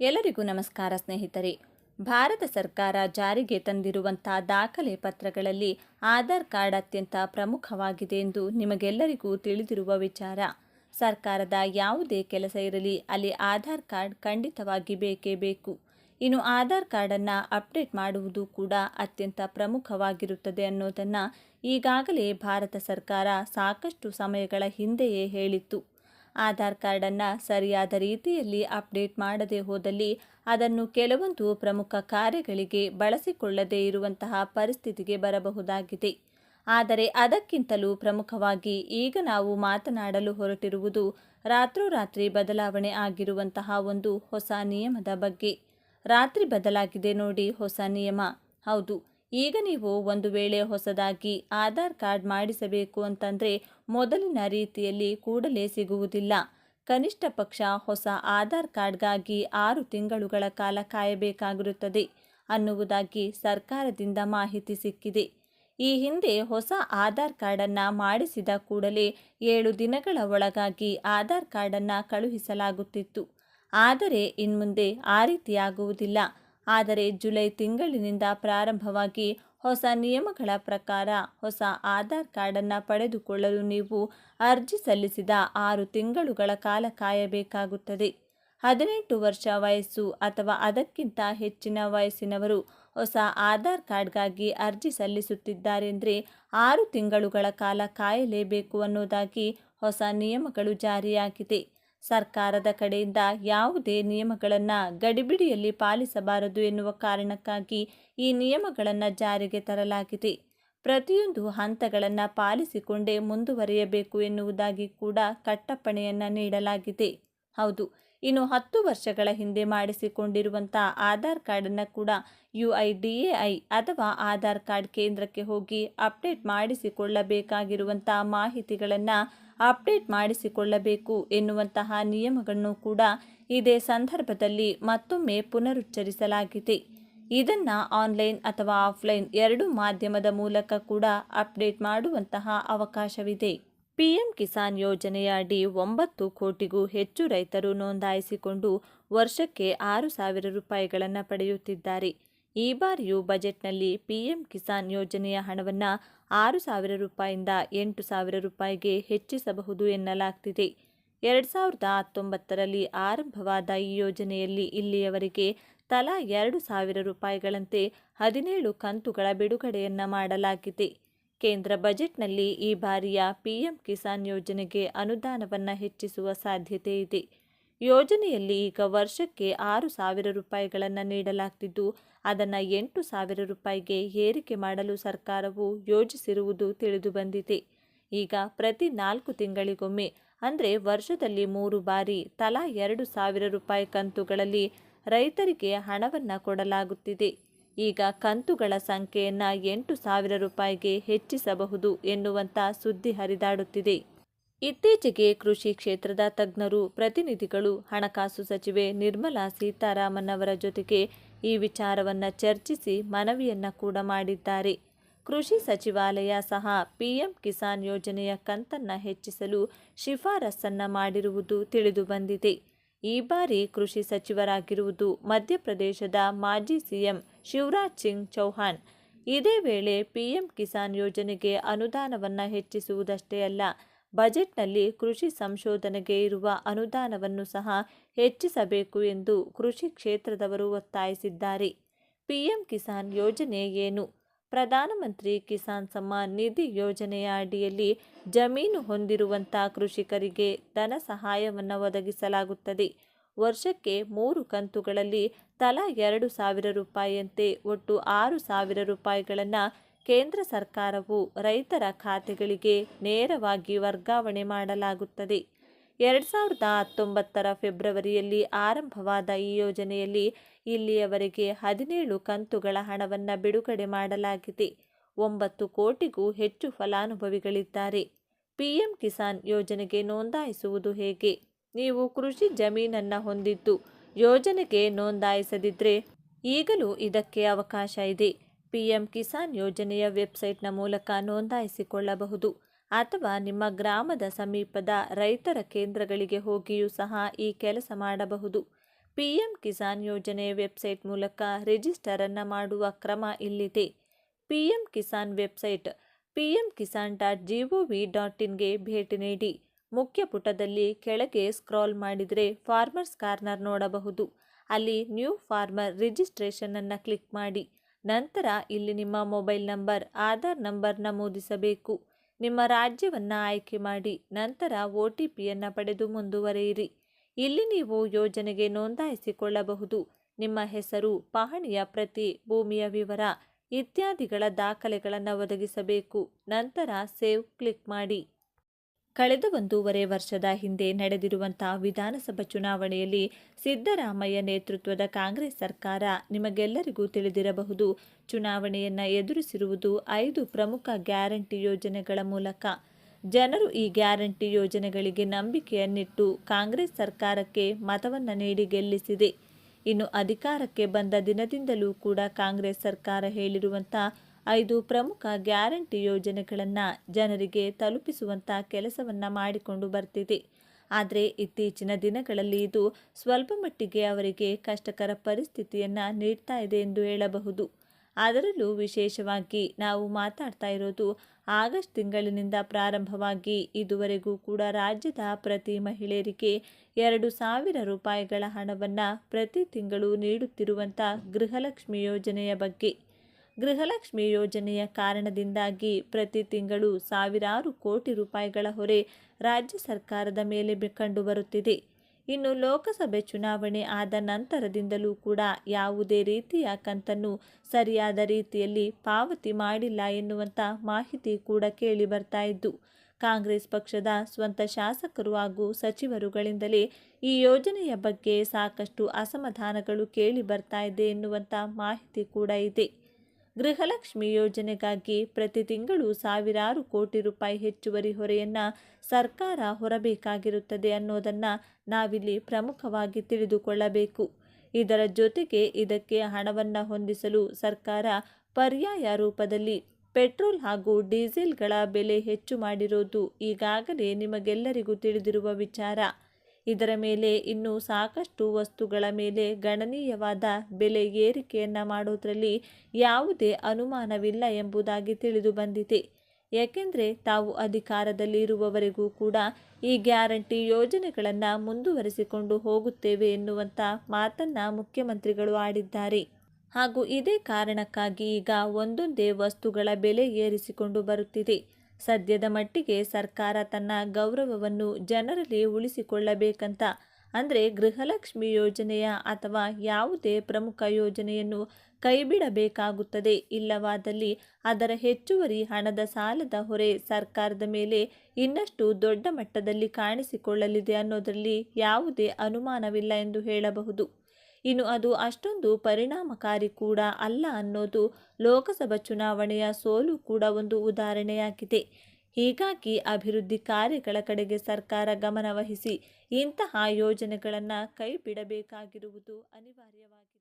ಎಲ್ಲರಿಗೂ ನಮಸ್ಕಾರ ಸ್ನೇಹಿತರೆ. ಭಾರತ ಸರ್ಕಾರ ಜಾರಿಗೆ ತಂದಿರುವಂಥ ದಾಖಲೆ ಪತ್ರಗಳಲ್ಲಿ ಆಧಾರ್ ಕಾರ್ಡ್ ಅತ್ಯಂತ ಪ್ರಮುಖವಾಗಿದೆ ಎಂದು ನಿಮಗೆಲ್ಲರಿಗೂ ತಿಳಿದಿರುವ ವಿಚಾರ. ಸರ್ಕಾರದ ಯಾವುದೇ ಕೆಲಸ ಇರಲಿ, ಅಲ್ಲಿ ಆಧಾರ್ ಕಾರ್ಡ್ ಖಂಡಿತವಾಗಿ ಬೇಕೇ ಬೇಕು. ಇನ್ನು ಆಧಾರ್ ಕಾರ್ಡನ್ನು ಅಪ್ಡೇಟ್ ಮಾಡುವುದು ಕೂಡ ಅತ್ಯಂತ ಪ್ರಮುಖವಾಗಿರುತ್ತದೆ ಅನ್ನೋದನ್ನು ಈಗಾಗಲೇ ಭಾರತ ಸರ್ಕಾರ ಸಾಕಷ್ಟು ಸಮಯಗಳ ಹಿಂದೆಯೇ ಹೇಳಿತ್ತು. ಆಧಾರ್ ಕಾರ್ಡನ್ನು ಸರಿಯಾದ ರೀತಿಯಲ್ಲಿ ಅಪ್ಡೇಟ್ ಮಾಡದೆ ಹೋದಲ್ಲಿ ಅದನ್ನು ಕೆಲವೊಂದು ಪ್ರಮುಖ ಕಾರ್ಯಗಳಿಗೆ ಬಳಸಿಕೊಳ್ಳದೇ ಇರುವಂತಹ ಪರಿಸ್ಥಿತಿಗೆ ಬರಬಹುದಾಗಿದೆ. ಆದರೆ ಅದಕ್ಕಿಂತಲೂ ಪ್ರಮುಖವಾಗಿ ಈಗ ನಾವು ಮಾತನಾಡಲು ಹೊರಟಿರುವುದು ರಾತ್ರೋರಾತ್ರಿ ಬದಲಾವಣೆ ಆಗಿರುವಂತಹ ಒಂದು ಹೊಸ ನಿಯಮದ ಬಗ್ಗೆ. ರಾತ್ರಿ ಬದಲಾಗಿದೆ ನೋಡಿ ಹೊಸ ನಿಯಮ. ಹೌದು ಈಗ ನೀವು ಒಂದು ವೇಳೆ ಹೊಸದಾಗಿ ಆಧಾರ್ ಕಾರ್ಡ್ ಮಾಡಿಸಬೇಕು ಅಂತಂದರೆ ಮೊದಲಿನ ರೀತಿಯಲ್ಲಿ ಕೂಡಲೇ ಸಿಗುವುದಿಲ್ಲ. ಕನಿಷ್ಠ ಪಕ್ಷ ಹೊಸ ಆಧಾರ್ ಕಾರ್ಡ್ಗಾಗಿ ಆರು ತಿಂಗಳುಗಳ ಕಾಲ ಕಾಯಬೇಕಾಗಿರುತ್ತದೆ ಅನ್ನುವುದಾಗಿ ಸರ್ಕಾರದಿಂದ ಮಾಹಿತಿ ಸಿಕ್ಕಿದೆ. ಈ ಹಿಂದೆ ಹೊಸ ಆಧಾರ್ ಕಾರ್ಡನ್ನು ಮಾಡಿಸಿದ ಕೂಡಲೇ ಏಳು ದಿನಗಳ ಒಳಗಾಗಿ ಆಧಾರ್ ಕಾರ್ಡನ್ನು ಕಳುಹಿಸಲಾಗುತ್ತಿತ್ತು. ಆದರೆ ಇನ್ಮುಂದೆ ಆ ರೀತಿಯಾಗುವುದಿಲ್ಲ. ಆದರೆ ಜುಲೈ ತಿಂಗಳಿನಿಂದ ಪ್ರಾರಂಭವಾಗಿ ಹೊಸ ನಿಯಮಗಳ ಪ್ರಕಾರ ಹೊಸ ಆಧಾರ್ ಕಾರ್ಡನ್ನು ಪಡೆದುಕೊಳ್ಳಲು ನೀವು ಅರ್ಜಿ ಸಲ್ಲಿಸಿದ ಆರು ತಿಂಗಳುಗಳ ಕಾಲ ಕಾಯಬೇಕಾಗುತ್ತದೆ. ಹದಿನೆಂಟು ವರ್ಷ ವಯಸ್ಸು ಅಥವಾ ಅದಕ್ಕಿಂತ ಹೆಚ್ಚಿನ ವಯಸ್ಸಿನವರು ಹೊಸ ಆಧಾರ್ ಕಾರ್ಡ್ಗಾಗಿ ಅರ್ಜಿ ಸಲ್ಲಿಸುತ್ತಿದ್ದಾರೆಂದರೆ ಆರು ತಿಂಗಳುಗಳ ಕಾಲ ಕಾಯಲೇಬೇಕು ಅನ್ನೋದಾಗಿ ಹೊಸ ನಿಯಮಗಳು ಜಾರಿಯಾಗಿದೆ. ಸರ್ಕಾರದ ಕಡೆಯಿಂದ ಯಾವುದೇ ನಿಯಮಗಳನ್ನು ಗಡಿಬಿಡಿಯಲ್ಲಿ ಪಾಲಿಸಬಾರದು ಎನ್ನುವ ಕಾರಣಕ್ಕಾಗಿ ಈ ನಿಯಮಗಳನ್ನು ಜಾರಿಗೆ ತರಲಾಗಿದೆ. ಪ್ರತಿಯೊಂದು ಹಂತಗಳನ್ನು ಪಾಲಿಸಿಕೊಂಡೇ ಮುಂದುವರಿಯಬೇಕು ಎನ್ನುವುದಾಗಿ ಕೂಡ ಕಟ್ಟಪ್ಪಣೆಯನ್ನು ನೀಡಲಾಗಿದೆ. ಹೌದು, ಇನ್ನು ಹತ್ತು ವರ್ಷಗಳ ಹಿಂದೆ ಮಾಡಿಸಿಕೊಂಡಿರುವಂಥ ಆಧಾರ್ ಕಾರ್ಡನ್ನು ಕೂಡ U I D A I ಅಥವಾ ಆಧಾರ್ ಕಾರ್ಡ್ ಕೇಂದ್ರಕ್ಕೆ ಹೋಗಿ ಅಪ್ಡೇಟ್ ಮಾಡಿಸಿಕೊಳ್ಳಬೇಕಾಗಿರುವಂಥ ಮಾಹಿತಿಗಳನ್ನು ಅಪ್ಡೇಟ್ ಮಾಡಿಸಿಕೊಳ್ಳಬೇಕು ಎನ್ನುವಂತಹ ನಿಯಮಗಳನ್ನು ಕೂಡ ಇದೇ ಸಂದರ್ಭದಲ್ಲಿ ಮತ್ತೊಮ್ಮೆ ಪುನರುಚ್ಚರಿಸಲಾಗಿದೆ. ಇದನ್ನು ಆನ್ಲೈನ್ ಅಥವಾ ಆಫ್ಲೈನ್ ಎರಡು ಮಾಧ್ಯಮದ ಮೂಲಕ ಕೂಡ ಅಪ್ಡೇಟ್ ಮಾಡುವಂತಹ ಅವಕಾಶವಿದೆ. ಪಿಎಂ ಕಿಸಾನ್ ಯೋಜನೆಯ ಅಡಿ ಒಂಬತ್ತು ಕೋಟಿಗೂ ಹೆಚ್ಚು ರೈತರು ನೋಂದಾಯಿಸಿಕೊಂಡು ವರ್ಷಕ್ಕೆ ಆರು ಸಾವಿರ ರೂಪಾಯಿಗಳನ್ನು ಪಡೆಯುತ್ತಿದ್ದಾರೆ. ಈ ಬಾರಿಯೂ ಬಜೆಟ್ನಲ್ಲಿ ಪಿಎಂ ಕಿಸಾನ್ ಯೋಜನೆಯ ಹಣವನ್ನು ಆರು ಸಾವಿರ ರೂಪಾಯಿಂದ ಎಂಟು ಸಾವಿರ ರೂಪಾಯಿಗೆ ಹೆಚ್ಚಿಸಬಹುದು ಎನ್ನಲಾಗ್ತಿದೆ. ಎರಡು ಸಾವಿರದ ಹತ್ತೊಂಬತ್ತರಲ್ಲಿ ಆರಂಭವಾದ ಈ ಯೋಜನೆಯಲ್ಲಿ ಇಲ್ಲಿಯವರೆಗೆ ತಲಾ ಎರಡು ಸಾವಿರ ರೂಪಾಯಿಗಳಂತೆ ಹದಿನೇಳು ಕಂತುಗಳ ಬಿಡುಗಡೆಯನ್ನು ಮಾಡಲಾಗಿದೆ. ಕೇಂದ್ರ ಬಜೆಟ್ನಲ್ಲಿ ಈ ಬಾರಿಯ ಪಿಎಂ ಕಿಸಾನ್ ಯೋಜನೆಗೆ ಅನುದಾನವನ್ನು ಹೆಚ್ಚಿಸುವ ಸಾಧ್ಯತೆ ಇದೆ. ಯೋಜನೆಯಲ್ಲಿ ಈಗ ವರ್ಷಕ್ಕೆ ಆರು ಸಾವಿರ ರೂಪಾಯಿಗಳನ್ನು ನೀಡಲಾಗ್ತಿದ್ದು ಅದನ್ನು ಎಂಟು ಸಾವಿರ ರೂಪಾಯಿಗೆ ಏರಿಕೆ ಮಾಡಲು ಸರ್ಕಾರವು ಯೋಜಿಸಿರುವುದು ತಿಳಿದುಬಂದಿದೆ ಈಗ ಪ್ರತಿ ನಾಲ್ಕು ತಿಂಗಳಿಗೊಮ್ಮೆ, ಅಂದರೆ ವರ್ಷದಲ್ಲಿ ಮೂರು ಬಾರಿ ತಲಾ ಎರಡು ಸಾವಿರ ರೂಪಾಯಿ ಕಂತುಗಳಲ್ಲಿ ರೈತರಿಗೆ ಹಣವನ್ನು ಕೊಡಲಾಗುತ್ತಿದೆ. ಈಗ ಕಂತುಗಳ ಸಂಖ್ಯೆಯನ್ನು ಎಂಟು ಸಾವಿರ ರೂಪಾಯಿಗೆ ಹೆಚ್ಚಿಸಬಹುದು ಎನ್ನುವಂಥ ಸುದ್ದಿ ಹರಿದಾಡುತ್ತಿದೆ. ಇತ್ತೀಚೆಗೆ ಕೃಷಿ ಕ್ಷೇತ್ರದ ತಜ್ಞರು, ಪ್ರತಿನಿಧಿಗಳು, ಹಣಕಾಸು ಸಚಿವೆ ನಿರ್ಮಲಾ ಸೀತಾರಾಮನ್ ಅವರ ಜೊತೆಗೆ ಈ ವಿಚಾರವನ್ನು ಚರ್ಚಿಸಿ ಮನವಿಯನ್ನು ಕೂಡ ಮಾಡಿದ್ದಾರೆ. ಕೃಷಿ ಸಚಿವಾಲಯ ಸಹ ಪಿಎಂ ಕಿಸಾನ್ ಯೋಜನೆಯ ಕಂತನ್ನು ಹೆಚ್ಚಿಸಲು ಶಿಫಾರಸನ್ನು ಮಾಡಿರುವುದು ತಿಳಿದುಬಂದಿದೆ ಈ ಬಾರಿ ಕೃಷಿ ಸಚಿವರಾಗಿರುವುದು ಮಧ್ಯಪ್ರದೇಶದ ಮಾಜಿ ಸಿಎಂ ಶಿವರಾಜ್ ಸಿಂಗ್ ಚೌಹಾಣ್. ಇದೇ ವೇಳೆ ಪಿಎಂ ಕಿಸಾನ್ ಯೋಜನೆಗೆ ಅನುದಾನವನ್ನು ಹೆಚ್ಚಿಸುವುದಷ್ಟೇ ಅಲ್ಲ ಬಜೆಟ್ನಲ್ಲಿ ಕೃಷಿ ಸಂಶೋಧನೆಗೆ ಇರುವ ಅನುದಾನವನ್ನು ಸಹ ಹೆಚ್ಚಿಸಬೇಕು ಎಂದು ಕೃಷಿ ಕ್ಷೇತ್ರದವರು ಒತ್ತಾಯಿಸಿದ್ದಾರೆ. ಪಿಎಂ ಕಿಸಾನ್ ಯೋಜನೆ ಏನು? ಪ್ರಧಾನಮಂತ್ರಿ ಕಿಸಾನ್ ಸಮ್ಮಾನ್ ನಿಧಿ ಯೋಜನೆಯ ಅಡಿಯಲ್ಲಿ ಜಮೀನು ಹೊಂದಿರುವಂಥ ಕೃಷಿಕರಿಗೆ ಧನ ಸಹಾಯವನ್ನು ಒದಗಿಸಲಾಗುತ್ತದೆ. ವರ್ಷಕ್ಕೆ ಮೂರು ಕಂತುಗಳಲ್ಲಿ ತಲಾ ಎರಡು ಸಾವಿರ ರೂಪಾಯಿಯಂತೆ ಒಟ್ಟು ಆರು ಸಾವಿರ ರೂಪಾಯಿಗಳನ್ನು ಕೇಂದ್ರ ಸರ್ಕಾರವು ರೈತರ ಖಾತೆಗಳಿಗೆ ನೇರವಾಗಿ ವರ್ಗಾವಣೆ ಮಾಡಲಾಗುತ್ತದೆ. ಎರಡು ಸಾವಿರದ ಹತ್ತೊಂಬತ್ತರ ಫೆಬ್ರವರಿಯಲ್ಲಿ ಆರಂಭವಾದ ಈ ಯೋಜನೆಯಲ್ಲಿ ಇಲ್ಲಿಯವರೆಗೆ ಹದಿನೇಳು ಕಂತುಗಳ ಹಣವನ್ನು ಬಿಡುಗಡೆ ಮಾಡಲಾಗಿದೆ. ಒಂಬತ್ತು ಕೋಟಿಗೂ ಹೆಚ್ಚು ಫಲಾನುಭವಿಗಳಿದ್ದಾರೆ. ಪಿಎಂ ಕಿಸಾನ್ ಯೋಜನೆಗೆ ನೋಂದಾಯಿಸುವುದು ಹೇಗೆ? ನೀವು ಕೃಷಿ ಜಮೀನನ್ನು ಹೊಂದಿದ್ದು ಯೋಜನೆಗೆ ನೋಂದಾಯಿಸದಿದ್ದರೆ ಈಗಲೂ ಇದಕ್ಕೆ ಅವಕಾಶ ಇದೆ. ಪಿಎಂ ಕಿಸಾನ್ ಯೋಜನೆಯ ವೆಬ್ಸೈಟ್ನ ಮೂಲಕ ನೋಂದಾಯಿಸಿಕೊಳ್ಳಬಹುದು. ಅಥವಾ ನಿಮ್ಮ ಗ್ರಾಮದ ಸಮೀಪದ ರೈತರ ಕೇಂದ್ರಗಳಿಗೆ ಹೋಗಿಯೂ ಸಹ ಈ ಕೆಲಸ ಮಾಡಬಹುದು. ಪಿಎಂ ಕಿಸಾನ್ ಯೋಜನೆ ವೆಬ್ಸೈಟ್ ಮೂಲಕ ರಿಜಿಸ್ಟರ್ ಅನ್ನ ಮಾಡುವ ಕ್ರಮ ಇಲ್ಲಿದೆ. PM Kisan website, PM Kisan dot G O ಇನ್ಗೆ ಭೇಟಿ ನೀಡಿ. ಮುಖ್ಯ ಪುಟದಲ್ಲಿ ಕೆಳಗೆ ಸ್ಕ್ರಾಲ್ ಮಾಡಿದರೆ ಫಾರ್ಮರ್ಸ್ ಕಾರ್ನರ್ ನೋಡಬಹುದು. ಅಲ್ಲಿ ನ್ಯೂ ಫಾರ್ಮರ್ ರಿಜಿಸ್ಟ್ರೇಷನನ್ನು ಕ್ಲಿಕ್ ಮಾಡಿ. ನಂತರ ಇಲ್ಲಿ ನಿಮ್ಮ ಮೊಬೈಲ್ ನಂಬರ್, ಆಧಾರ್ ನಂಬರ್ ನಮೂದಿಸಬೇಕು ನಿಮ್ಮ ರಾಜ್ಯವನ್ನು ಆಯ್ಕೆ ಮಾಡಿ, ನಂತರ ಒ ಟಿ ಪಿಯನ್ನು ಪಡೆದು ಮುಂದುವರೆಯಿರಿ. ಇಲ್ಲಿ ನೀವು ಯೋಜನೆಗೆ ನೋಂದಾಯಿಸಿಕೊಳ್ಳಬಹುದು. ನಿಮ್ಮ ಹೆಸರು, ಪಹಣಿಯ ಪ್ರತಿ, ಭೂಮಿಯ ವಿವರ ಇತ್ಯಾದಿಗಳ ದಾಖಲೆಗಳನ್ನು ಒದಗಿಸಬೇಕು. ನಂತರ ಸೇವ್ ಕ್ಲಿಕ್ ಮಾಡಿ. ಕಳೆದ ಒಂದೂವರೆ ವರ್ಷದ ಹಿಂದೆ ನಡೆದಿರುವಂತಹ ವಿಧಾನಸಭಾ ಚುನಾವಣೆಯಲ್ಲಿ ಸಿದ್ದರಾಮಯ್ಯ ನೇತೃತ್ವದ ಕಾಂಗ್ರೆಸ್ ಸರ್ಕಾರ ನಿಮಗೆಲ್ಲರಿಗೂ ತಿಳಿದಿರಬಹುದು. ಚುನಾವಣೆಯನ್ನು ಎದುರಿಸಿರುವುದು ಐದು ಪ್ರಮುಖ ಗ್ಯಾರಂಟಿ ಯೋಜನೆಗಳ ಮೂಲಕ. ಜನರು ಈ ಗ್ಯಾರಂಟಿ ಯೋಜನೆಗಳಿಗೆ ನಂಬಿಕೆಯನ್ನಿಟ್ಟು ಕಾಂಗ್ರೆಸ್ ಸರ್ಕಾರಕ್ಕೆ ಮತವನ್ನು ನೀಡಿ ಗೆಲ್ಲಿಸಿದೆ. ಇನ್ನು ಅಧಿಕಾರಕ್ಕೆ ಬಂದ ದಿನದಿಂದಲೂ ಕೂಡ ಕಾಂಗ್ರೆಸ್ ಸರ್ಕಾರ ಹೇಳಿರುವಂಥ ಐದು ಪ್ರಮುಖ ಗ್ಯಾರಂಟಿ ಯೋಜನೆಗಳನ್ನು ಜನರಿಗೆ ತಲುಪಿಸುವಂಥ ಕೆಲಸವನ್ನು ಮಾಡಿಕೊಂಡು ಬರ್ತಿದೆ. ಆದರೆ ಇತ್ತೀಚಿನ ದಿನಗಳಲ್ಲಿ ಇದು ಸ್ವಲ್ಪ ಮಟ್ಟಿಗೆ ಅವರಿಗೆ ಕಷ್ಟಕರ ಪರಿಸ್ಥಿತಿಯನ್ನು ನೀಡ್ತಾ ಇದೆ ಎಂದು ಹೇಳಬಹುದು. ಅದರಲ್ಲೂ ವಿಶೇಷವಾಗಿ ನಾವು ಮಾತಾಡ್ತಾ ಇರೋದು ಆಗಸ್ಟ್ ತಿಂಗಳಿನಿಂದ ಪ್ರಾರಂಭವಾಗಿ ಇದುವರೆಗೂ ಕೂಡ ರಾಜ್ಯದ ಪ್ರತಿ ಮಹಿಳೆಯರಿಗೆ ಎರಡು ಸಾವಿರ ರೂಪಾಯಿಗಳ ಹಣವನ್ನು ಪ್ರತಿ ತಿಂಗಳು ನೀಡುತ್ತಿರುವಂಥ ಗೃಹಲಕ್ಷ್ಮಿ ಯೋಜನೆಯ ಬಗ್ಗೆ. ಗೃಹಲಕ್ಷ್ಮಿ ಯೋಜನೆಯ ಕಾರಣದಿಂದಾಗಿ ಪ್ರತಿ ತಿಂಗಳು ಸಾವಿರಾರು ಕೋಟಿ ರೂಪಾಯಿಗಳ ಹೊರೆ ರಾಜ್ಯ ಸರ್ಕಾರದ ಮೇಲೆ ಕಂಡುಬರುತ್ತಿದೆ. ಇನ್ನು ಲೋಕಸಭೆ ಚುನಾವಣೆ ಆದ ನಂತರದಿಂದಲೂ ಕೂಡ ಯಾವುದೇ ರೀತಿಯ ಕಂತನ್ನು ಸರಿಯಾದ ರೀತಿಯಲ್ಲಿ ಪಾವತಿ ಮಾಡಿಲ್ಲ ಎನ್ನುವಂಥ ಮಾಹಿತಿ ಕೂಡ ಕೇಳಿ ಬರ್ತಾ ಇದ್ದು, ಕಾಂಗ್ರೆಸ್ ಪಕ್ಷದ ಸ್ವಂತ ಶಾಸಕರು ಹಾಗೂ ಸಚಿವರುಗಳಿಂದಲೇ ಈ ಯೋಜನೆಯ ಬಗ್ಗೆ ಸಾಕಷ್ಟು ಅಸಮಾಧಾನಗಳು ಕೇಳಿ ಬರ್ತಾ ಇದೆ ಎನ್ನುವಂಥ ಮಾಹಿತಿ ಕೂಡ ಇದೆ. ಗೃಹಲಕ್ಷ್ಮಿ ಯೋಜನೆಗಾಗಿ ಪ್ರತಿ ತಿಂಗಳು ಸಾವಿರಾರು ಕೋಟಿ ರೂಪಾಯಿ ಹೆಚ್ಚುವರಿ ಹೊರೆಯನ್ನು ಸರ್ಕಾರ ಹೊರಬೇಕಾಗಿರುತ್ತದೆ ಅನ್ನೋದನ್ನು ನಾವಿಲ್ಲಿ ಪ್ರಮುಖವಾಗಿ ತಿಳಿದುಕೊಳ್ಳಬೇಕು. ಇದರ ಜೊತೆಗೆ ಇದಕ್ಕೆ ಹಣವನ್ನು ಹೊಂದಿಸಲು ಸರ್ಕಾರ ಪರ್ಯಾಯ ರೂಪದಲ್ಲಿ ಪೆಟ್ರೋಲ್ ಹಾಗೂ ಡೀಸೆಲ್ಗಳ ಬೆಲೆ ಹೆಚ್ಚು ಮಾಡಿರೋದು ಈಗಾಗಲೇ ನಿಮಗೆಲ್ಲರಿಗೂ ತಿಳಿದಿರುವ ವಿಚಾರ. ಇದರ ಮೇಲೆ ಇನ್ನೂ ಸಾಕಷ್ಟು ವಸ್ತುಗಳ ಮೇಲೆ ಗಣನೀಯವಾದ ಬೆಲೆ ಏರಿಕೆಯನ್ನು ಮಾಡೋದ್ರಲ್ಲಿ ಯಾವುದೇ ಅನುಮಾನವಿಲ್ಲ ಎಂಬುದಾಗಿ ತಿಳಿದು ಬಂದಿದೆ. ಏಕೆಂದರೆ ತಾವು ಅಧಿಕಾರದಲ್ಲಿ ಇರುವವರೆಗೂ ಕೂಡ ಈ ಗ್ಯಾರಂಟಿ ಯೋಜನೆಗಳನ್ನು ಮುಂದುವರಿಸಿಕೊಂಡು ಹೋಗುತ್ತೇವೆ ಎನ್ನುವಂಥ ಮಾತನ್ನು ಮುಖ್ಯಮಂತ್ರಿಗಳು ಆಡಿದ್ದಾರೆ. ಹಾಗೂ ಇದೇ ಕಾರಣಕ್ಕಾಗಿ ಈಗ ಒಂದೊಂದೇ ವಸ್ತುಗಳ ಬೆಲೆ ಏರಿಸಿಕೊಂಡು ಬರುತ್ತಿದೆ. ಸದ್ಯದ ಮಟ್ಟಿಗೆ ಸರ್ಕಾರ ತನ್ನ ಗೌರವವನ್ನು ಜನರಲ್ಲಿ ಉಳಿಸಿಕೊಳ್ಳಬೇಕಂತ, ಅಂದರೆ ಗೃಹಲಕ್ಷ್ಮಿ ಯೋಜನೆಯ ಅಥವಾ ಯಾವುದೇ ಪ್ರಮುಖ ಯೋಜನೆಯನ್ನು ಕೈಬಿಡಬೇಕಾಗುತ್ತದೆ. ಇಲ್ಲವಾದಲ್ಲಿ ಅದರ ಹೆಚ್ಚುವರಿ ಹಣದ ಸಾಲದ ಹೊರೆ ಸರ್ಕಾರದ ಮೇಲೆ ಇನ್ನಷ್ಟು ದೊಡ್ಡ ಮಟ್ಟದಲ್ಲಿ ಕಾಣಿಸಿಕೊಳ್ಳಲಿದೆ ಅನ್ನೋದರಲ್ಲಿ ಯಾವುದೇ ಅನುಮಾನವಿಲ್ಲ ಎಂದು ಹೇಳಬಹುದು. ಇನ್ನು ಅದು ಅಷ್ಟೊಂದು ಪರಿಣಾಮಕಾರಿ ಕೂಡ ಅಲ್ಲ ಅನ್ನೋದು ಲೋಕಸಭಾ ಚುನಾವಣೆಯ ಸೋಲು ಕೂಡ ಒಂದು ಉದಾಹರಣೆಯಾಗಿದೆ. ಹೀಗಾಗಿ ಅಭಿವೃದ್ಧಿ ಕಾರ್ಯಗಳ ಕಡೆಗೆ ಸರ್ಕಾರ ಗಮನವಹಿಸಿ ಇಂತಹ ಯೋಜನೆಗಳನ್ನು ಕೈಬಿಡಬೇಕಾಗಿರುವುದು ಅನಿವಾರ್ಯವಾಗಿದೆ.